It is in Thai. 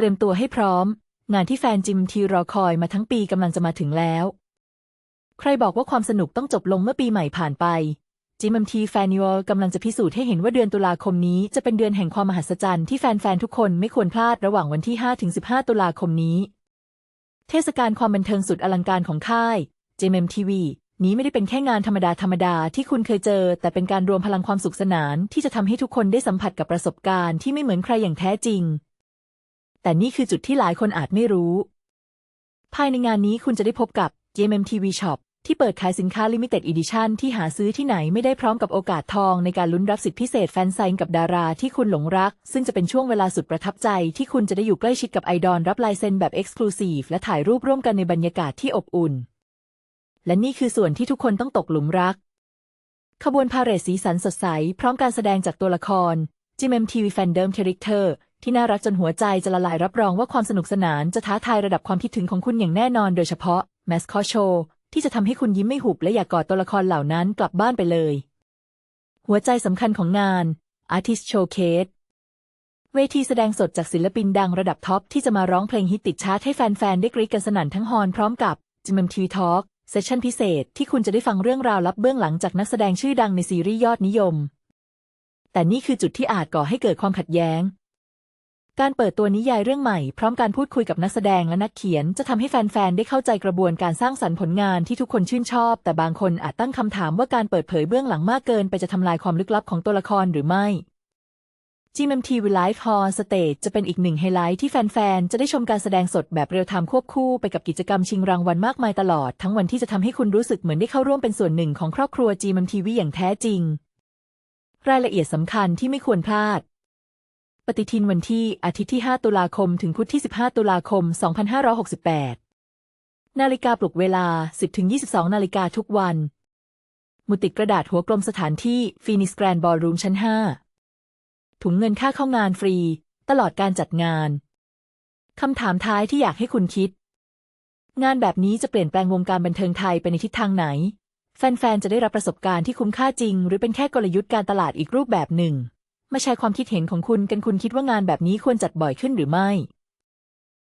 เตรียมตัวให้พร้อม งานที่แฟนจิมทีรอคอยมาทั้งปีกำลังจะมาถึงแล้ว ใครบอกว่าความสนุกต้องจบลงเมื่อปีใหม่ผ่านไปจิมมทีแฟนิวกำลังจะพิสูจน์ให้เห็นว่าเดือนตุลาคมนี้จะเป็นเดือนแห่งความมหัศจรรย์ที่แฟนๆ ทุกคนไม่ควรพลาดระหว่างวันที่ 5-15 ตุลาคมนี้ เทศกาลความบันเทิงสุดอลังการของค่าย JMTV นี้ไม่ได้เป็นแค่งานธรรมดาธรรมดาที่คุณเคยเจอ แต่เป็นการรวมพลังความสุขสนานที่จะทำให้ทุกคนได้สัมผัสกับประสบการณ์ที่ไม่เหมือนใครอย่างแท้จริง แต่นี่คือจุดที่หลายคนอาจไม่รู้ ภายในงานนี้คุณจะได้พบกับ JMTV Shop ที่เปิดขายสินค้า Limited Edition ที่หาซื้อที่ไหนไม่ได้พร้อมกับโอกาสทองในการลุ้นรับสิทธิพิเศษแฟนไซน์กับดาราที่คุณหลงรัก ซึ่งจะเป็นช่วงเวลาสุดประทับใจที่คุณจะได้อยู่ใกล้ชิดกับไอดอลรับลายเซ็นแบบ Exclusive และถ่ายรูปร่วมกันในบรรยากาศที่อบอุ่น และนี่คือส่วนที่ทุกคนต้องตกหลุมรัก ขบวนพาเหรดสีสันสดใส พร้อมการแสดงจากตัวละคร GMMTV Fandom Character ที่น่ ที่น่ารักจนหัวใจจะละลายรับรองว่าความสนุกสนานจะท้าทายระดับความคิดถึงของคุณอย่างแน่นอนโดยเฉพาะ Mascot Show ที่จะทำให้คุณยิ้มไม่หุบและอยากกอดตัวละครเหล่านั้นกลับบ้านไปเลย หัวใจสำคัญของงาน Artist Showcase เวทีแสดงสดจากศิลปินดังระดับท็อปที่จะมาร้องเพลงฮิตติดชาร์ตให้แฟนๆ ได้กรี๊ดกันสนั่นทั้งฮอลพร้อมกับ GMMTV Talk เซสชั่นพิเศษที่คุณจะได้ฟังเรื่องราวลับเบื้องหลังจากนักแสดงชื่อดังในซีรีส์ยอดนิยม แต่นี่คือจุดที่อาจก่อให้เกิดความขัดแย้ง การเปิดตัวนิยายเรื่องใหม่ พร้อมการพูดคุยกับนักแสดงและนักเขียน จะทำให้แฟนๆ ได้เข้าใจกระบวนการสร้างสรรค์ผลงานที่ทุกคนชื่นชอบ แต่บางคนอาจตั้งคำถามว่าการเปิดเผยเบื้องหลังมากเกินไปจะทำลายความลึกลับของตัวละครหรือไม่ GMMTV Live Hall Stage จะเป็นอีกหนึ่งไฮไลท์ที่แฟนๆ จะได้ชมการแสดงสดแบบเรียลไทม์ควบคู่ไปกับกิจกรรมชิงรางวัลมากมายตลอด ทั้งวันที่จะทำให้คุณรู้สึกเหมือนได้เข้าร่วมเป็นส่วนหนึ่งของครอบครัว GMMTV อย่างแท้จริง รายละเอียดสำคัญที่ไม่ควรพลาด ปฏิทินวันที่อาทิตย์ที่ 5 ตุลาคม ถึงพุธที่ 15 ตุลาคม 2568 นาฬิกาปลุกเวลา 10-22 นาฬิกาทุกวัน มุติกระดาษหัวกลมสถานที่ฟีนิสแกรนบอลรูมชั้น 5 ถุงเงินค่าเข้างานฟรี ตลอดการจัดงาน คำถามท้ายที่อยากให้คุณคิด งานแบบนี้จะเปลี่ยนแปลงวงการบันเทิงไทยไปในทิศทางไหน แฟนๆ จะได้รับประสบการณ์ที่คุ้มค่าจริง หรือเป็นแค่กลยุทธ์การตลาดอีกรูปแบบหนึ่ง มาแชร์ความคิดเห็นของคุณกันคุณคิดว่างานแบบนี้ควรจัดบ่อยขึ้นหรือไม่